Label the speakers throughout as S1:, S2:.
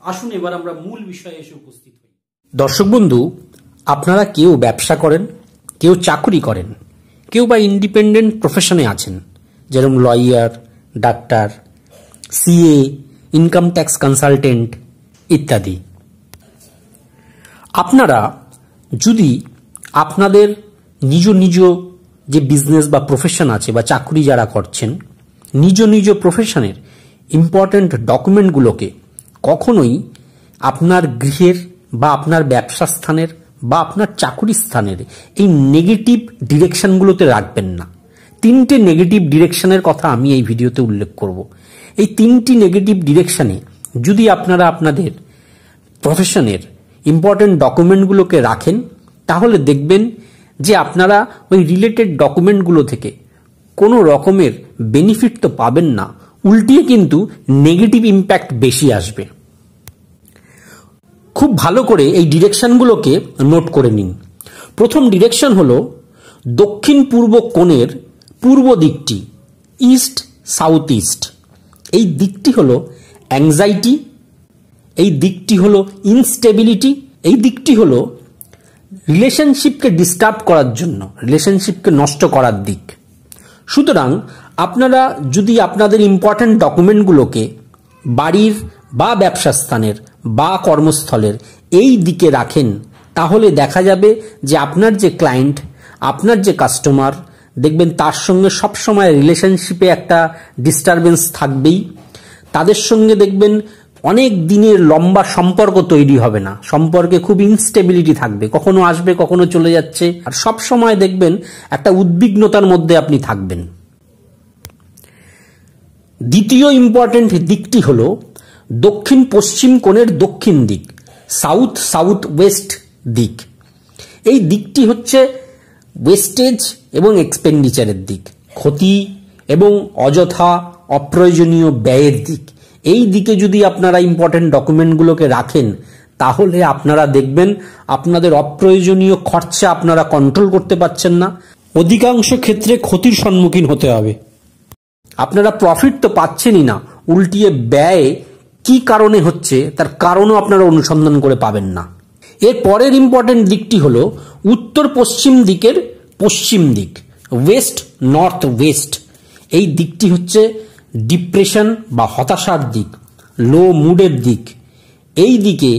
S1: আসুন এবার আমরা মূল বিষয়ে এসে উপস্থিত হই। দর্শক বন্ধু, আপনারা কেউ ব্যবসা করেন, কেউ চাকরি করেন, কেউ বা ইন্ডিপেন্ডেন্ট প্রফেশনে আছেন, যেরকম lawyer doctor CA income tax consultant ইত্যাদি। আপনারা যদি আপনাদের নিজ নিজ যে বিজনেস বা প্রফেশন আছে বা চাকরি যারা করছেন, নিজ নিজ প্রফেশনের ইম্পর্ট্যান্ট ডকুমেন্টগুলোকে কখনোই আপনার গৃহের বা আপনার ব্যবসা স্থানের বা আপনার চাকুরি স্থানের এই নেগেটিভ ডিরেকশনগুলোতে রাখবেন না। তিনটে নেগেটিভ ডিরেকশনের কথা আমি এই ভিডিওতে উল্লেখ করব। এই তিনটি নেগেটিভ ডিরেকশনে যদি আপনারা আপনাদের প্রফেশনের ইম্পর্টেন্ট ডকুমেন্টগুলোকে রাখেন, তাহলে দেখবেন যে আপনারা ওই রিলেটেড ডকুমেন্টগুলো থেকে কোনো রকমের বেনিফিট তো পাবেন না। উল্টিয়ে কিন্তু নেগেটিভ ইম্প্যাক্ট বেশি আসবে। খুব ভালো করে এই ডিরেকশনগুলোকে নোট করে নিন। প্রথম ডিরেকশন হলো দক্ষিণ পূর্ব কোণের পূর্ব দিকটি, ইস্ট, সাউথ ইস্ট। এই দিকটি হলো অ্যাংজাইটি এই দিকটি হলো ইনস্টেবিলিটি এই দিকটি হলো রিলেশনশিপকে ডিস্টার্ব করার জন্য রিলেশনশিপকে নষ্ট করার দিক। সুতরাং আপনারা যদি আপনাদের ইম্পর্ট্যান্ট ডকুমেন্টগুলোকে বাড়ির বা ব্যবসা স্থানের বা কর্মস্থলের এই দিকে রাখেন, তাহলে দেখা যাবে যে আপনার যে ক্লায়েন্ট আপনার যে কাস্টমার দেখবেন তার সঙ্গে সবসময় রিলেশনশিপে একটা ডিস্টারবেন্স থাকবেই। তাদের সঙ্গে দেখবেন অনেক দিনের লম্বা সম্পর্ক তৈরি হবে না। সম্পর্কে খুব ইনস্টেবিলিটি থাকবে। কখনো আসবে, কখনো চলে যাচ্ছে। আর সব সময় দেখবেন একটা উদ্বিগ্নতার মধ্যে আপনি থাকবেন। দ্বিতীয় ইম্পর্টেন্ট দিকটি হল দক্ষিণ পশ্চিম কোণের দক্ষিণ দিক সাউথ সাউথ ওয়েস্ট দিক। এই দিকটি হচ্ছে ওয়েস্টেজ এবং এক্সপেন্ডিচারের দিক, ক্ষতি এবং অযথা অপ্রয়োজনীয় ব্যয়ের দিক। এই দিকে যদি আপনারা ইম্পর্টেন্ট ডকুমেন্টগুলোকে রাখেন, তাহলে আপনারা দেখবেন আপনাদের অপ্রয়োজনীয় খরচা আপনারা কন্ট্রোল করতে পারছেন না। অধিকাংশ ক্ষেত্রে ক্ষতির সম্মুখীন হতে হবে। আপনারা প্রফিট তো পাচ্ছেনই না, উল্টিয়ে ব্যয় কি কারণে হচ্ছে, তার কারণও আপনারা অনুসন্ধান করে পাবেন না। এর পরের ইম্পর্টেন্ট দিকটি হলো, উত্তর পশ্চিম দিকের পশ্চিম দিক ওয়েস্ট নর্থ ওয়েস্ট এই দিকটি হচ্ছে ডিপ্রেশন বা হতাশার দিক লো মুডের দিক। এই দিকে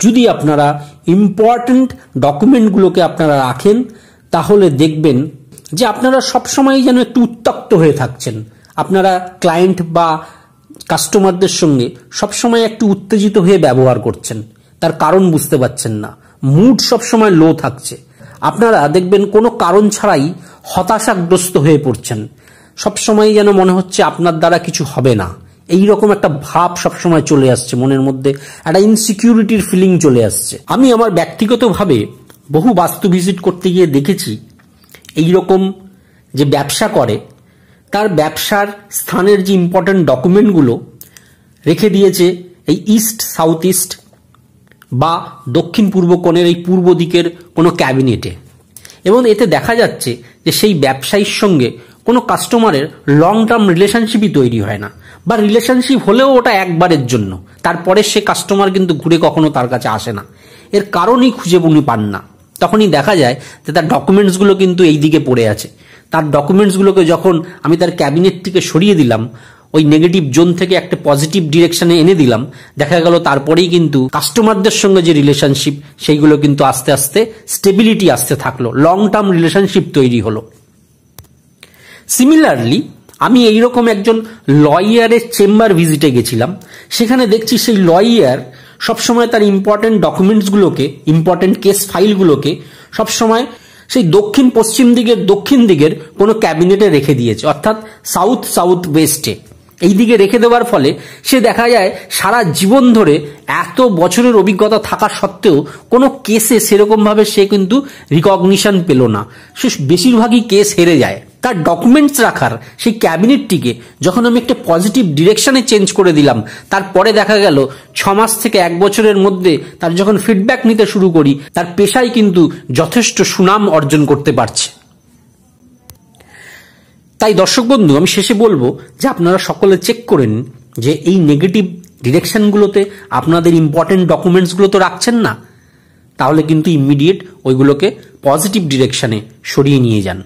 S1: যদি আপনারা ইম্পর্ট্যান্ট ডকুমেন্টগুলোকে আপনারা রাখেন, তাহলে দেখবেন যে আপনারা সবসময় যেন একটু উত্তক্ত হয়ে থাকছেন। আপনারা ক্লায়েন্ট বা কাস্টমারদের সঙ্গে সবসময় একটু উত্তেজিত হয়ে ব্যবহার করছেন। তার কারণ বুঝতে পারছেন না। মুড সবসময় লো থাকছে। আপনারা দেখবেন কোনো কারণ ছাড়াই হতাশাগ্রস্ত হয়ে পড়ছেন। সবসময় যেন মনে হচ্ছে আপনার দ্বারা কিছু হবে না। এই রকম একটা ভাব সবসময় চলে আসছে মনের মধ্যে। একটা ইনসিকিউরিটির ফিলিং চলে আসছে। আমি আমার ব্যক্তিগতভাবে বহু বাস্তু ভিজিট করতে গিয়ে দেখেছি এই রকম যে ব্যবসা করে তার ব্যবসার স্থানের যে ইম্পর্ট্যান্ট ডকুমেন্টগুলো রেখে দিয়েছে এই ইস্ট সাউথ ইস্ট বা দক্ষিণ পূর্ব কোণের এই পূর্ব দিকের কোনো ক্যাবিনেটে এবং এতে দেখা যাচ্ছে যে সেই ব্যবসায়ীর সঙ্গে কোনো কাস্টমারের লং টার্ম রিলেশনশিপই তৈরি হয় না। বা রিলেশনশিপ হলেও ওটা একবারের জন্য। তারপরে সে কাস্টমার কিন্তু ঘুরে কখনো তার কাছে আসে না। এর কারণই খুঁজে উনি পান না। তখনই দেখা যায় যে তার ডকুমেন্টসগুলো কিন্তু এই দিকে পড়ে আছে। তার ডকুমেন্টসগুলোকে যখন আমি তার ক্যাবিনেট থেকে সরিয়ে দিলাম, ওই নেগেটিভ জোন থেকে একটা পজিটিভ ডিরেকশনে এনে দিলাম, দেখা গেল তারপরেই কিন্তু কাস্টমারদের সঙ্গে যে রিলেশনশিপ সেইগুলো কিন্তু আস্তে আস্তে স্টেবিলিটি আসতে থাকল লং টার্ম রিলেশনশিপ তৈরি হলো। সিমিলারলি আমি এইরকম একজন লয়ারের চেম্বার ভিজিটে গেছিলাম, সেখানে দেখছি সেই লয়ার সবসময় তার ইম্পর্টেন্ট ডকুমেন্টসগুলোকে ইম্পর্টেন্ট কেস ফাইলগুলোকে সবসময় সেই দক্ষিণ পশ্চিম দিকের, দক্ষিণ দিকের কোনো ক্যাবিনেটে রেখে দিয়েছে, অর্থাৎ সাউথ সাউথ ওয়েস্টে এই দিকে রেখে দেওয়ার ফলে সে দেখা যায় সারা জীবন ধরে এত বছরের অভিজ্ঞতা থাকা সত্ত্বেও কোনো কেসে সেরকমভাবে সে কিন্তু রিকগনিশন পেল না। সে বেশিরভাগই কেস হেরে যায়। তার ডকুমেন্টস রাখার সেই ক্যাবিনেটটিকে যখন আমি একটা পজিটিভ ডিরেকশনে চেঞ্জ করে দিলাম, তারপরে দেখা গেল ছ মাস থেকে এক বছরের মধ্যে তার যখন ফিডব্যাক নিতে শুরু করি, তার পেশায় কিন্তু যথেষ্ট সুনাম অর্জন করতে পারছে। তাই দর্শক বন্ধু, আমি শেষে বলব যে আপনারা সকলে চেক করেন যে এই নেগেটিভ ডিরেকশনগুলোতে আপনাদের ইম্পর্টেন্ট ডকুমেন্টসগুলো তো রাখছেন না, তাহলে কিন্তু ইমিডিয়েট ওইগুলোকে পজিটিভ ডিরেকশানে সরিয়ে নিয়ে যান।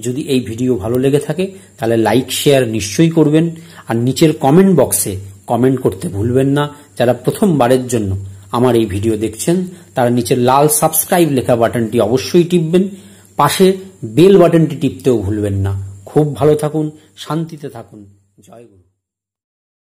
S1: যদি এই ভিডিও ভালো লেগে থাকে, তাহলে লাইক শেয়ার নিশ্চয়ই করবেন। আর নিচের কমেন্ট বক্সে কমেন্ট করতে ভুলবেন না। যারা প্রথমবারের জন্য আমার এই ভিডিও দেখছেন, তারা নিচের লাল সাবস্ক্রাইব লেখা বাটনটি অবশ্যই টিপবেন। পাশে বেল বাটনটি টিপতেও ভুলবেন না। খুব ভালো থাকুন, শান্তিতে থাকুন। জয় গুরু।